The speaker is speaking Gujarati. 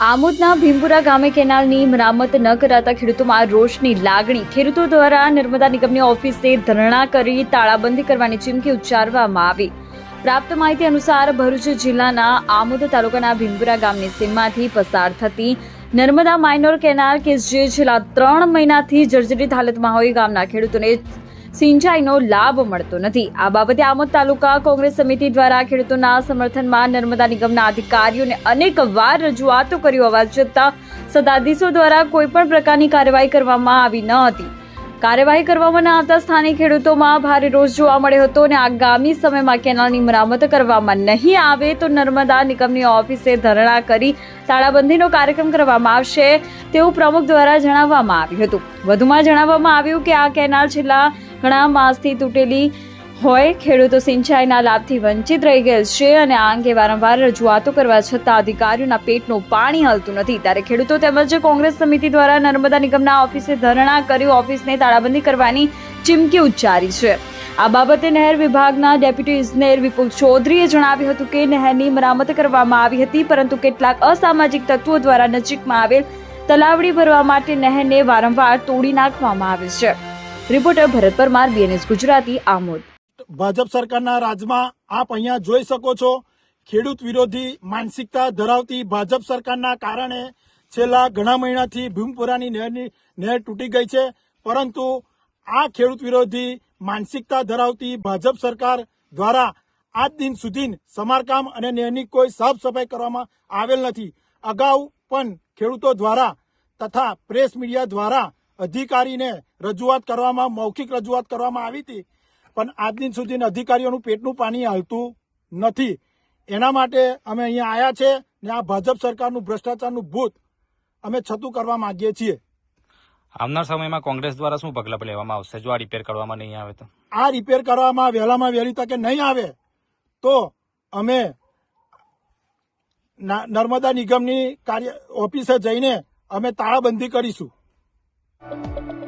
આમોદના ભીમપુરા ગામે કેનાલની મરામત ન કરાતા ખેડૂતોમાં રોષની લાગણી. ખેડૂતો દ્વારા નર્મદા નિગમની ઓફિસે ધરણા કરી તાળાબંધી કરવાની ચીમકી ઉચ્ચારવામાં આવી. પ્રાપ્ત માહિતી અનુસાર ભરૂચ જિલ્લાના આમોદ તાલુકાના ભીમપુરા ગામની સીમમાંથી પસાર થતી નર્મદા માઇનોર કેનાલ કે જે છેલ્લા ત્રણ મહિનાથી જર્જરિત હાલતમાં હોય, ગામના ખેડૂતોને સિંચાઈનો લાભ મળતો નથી. આ બાબતે આમોદ તાલુકા કોંગ્રેસ સમિતિ દ્વારા ખેડૂતોના સમર્થનમાં નર્મદા નિગમના અધિકારીઓને અનેક વાર રજૂઆતો કરી હોવા છતાં સત્તાધીશો દ્વારા કોઈપણ પ્રકારની કાર્યવાહી કરવામાં આવી ન હતી. કાર્યવાહી કરવામાં ન આવતા સ્થાનિક ખેડૂતોમાં ભારે રોષ જોવા મળ્યો હતો અને આગામી સમયમાં કેનાલની મરામત કરવામાં નહીં આવે તો નર્મદા નિગમની ઓફિસે ધરણા કરી તાળાબંધીનો કાર્યક્રમ કરવામાં આવશે તેવું પ્રમુખ દ્વારા જણાવવામાં આવ્યું હતું. વધુમાં જણાવવામાં આવ્યું કે આ કેનાલ છેલ્લા ઘણા માસથી તૂટેલી હોય, ખેડૂતો સિંચાઈના લાભથી વંચિત રહી ગયેલ છે અને આ અંગે વારંવાર રજૂઆતો કરવા છતાં અધિકારીઓના પેટનું પાણી હલતું નથી. ત્યારે ખેડૂતો તેમજ કોંગ્રેસ સમિતિ દ્વારા નર્મદા નિગમના ઓફિસે ધરણા કર્યું ઓફિસને તાળાબંધી કરવાની ચીમકી ઉચ્ચારી છે. આ બાબતે નહેર વિભાગના ડેપ્યુટી ઇજનેર વિપુલ ચૌધરીએ જણાવ્યું હતું કે નહેરની મરામત કરવામાં આવી હતી, પરંતુ કેટલાક અસામાજિક તત્વો દ્વારા નજીકમાં આવેલ તલાવડી ભરવા માટે નહેરને વારંવાર તોડી નાખવામાં આવે છે. Reporter Bharat Parmar BNS Gujarati, Amod. Bhajap સરકારના રાજમાં આપ અહીંયા જોઈ શકો છો, ખેડૂત વિરોધી માનસિકતા ધરાવતી ભાજપ સરકારના કારણે છેલ્લા ઘણા મહિનાથી ભીમપુરાની નહેરની, નહેર તૂટી ગઈ છે. પરંતુ આ ખેડૂત વિરોધી માનસિકતા ધરાવતી ભાજપ સરકાર દ્વારા આજ દિન સુધી સમારકામ અને નહેરની કોઈ સાફ સફાઈ કરવામાં આવેલ નથી. અગાઉ પણ ખેડૂતો દ્વારા તથા પ્રેસ મીડિયા દ્વારા અધિકારીને રજૂઆત કરવામાં મૌખિક રજૂઆત કરવામાં આવી હતી. પણ આજ દિન સુધી અધિકારીઓનું પેટનું પાણી હાલતું નથી. એના માટે અમે અહીંયા આવ્યા છે ને આ ભાજપ સરકારનું ભ્રષ્ટાચારનું ભૂત અમે છતું કરવા માંગીએ છીએ. આવનાર સમયમાં કોંગ્રેસ દ્વારા શું પગલાં લેવામાં આવશે? જો આ રિપેર કરવામાં નહીં આવે તો? આ રિપેર કરવામાં વહેલામાં વહેલી તકે નહીં આવે તો અમે નર્મદા નિગમની કાર્ય ઓફિસે જઈને અમે તાળાબંધી કરીશું. Thank you.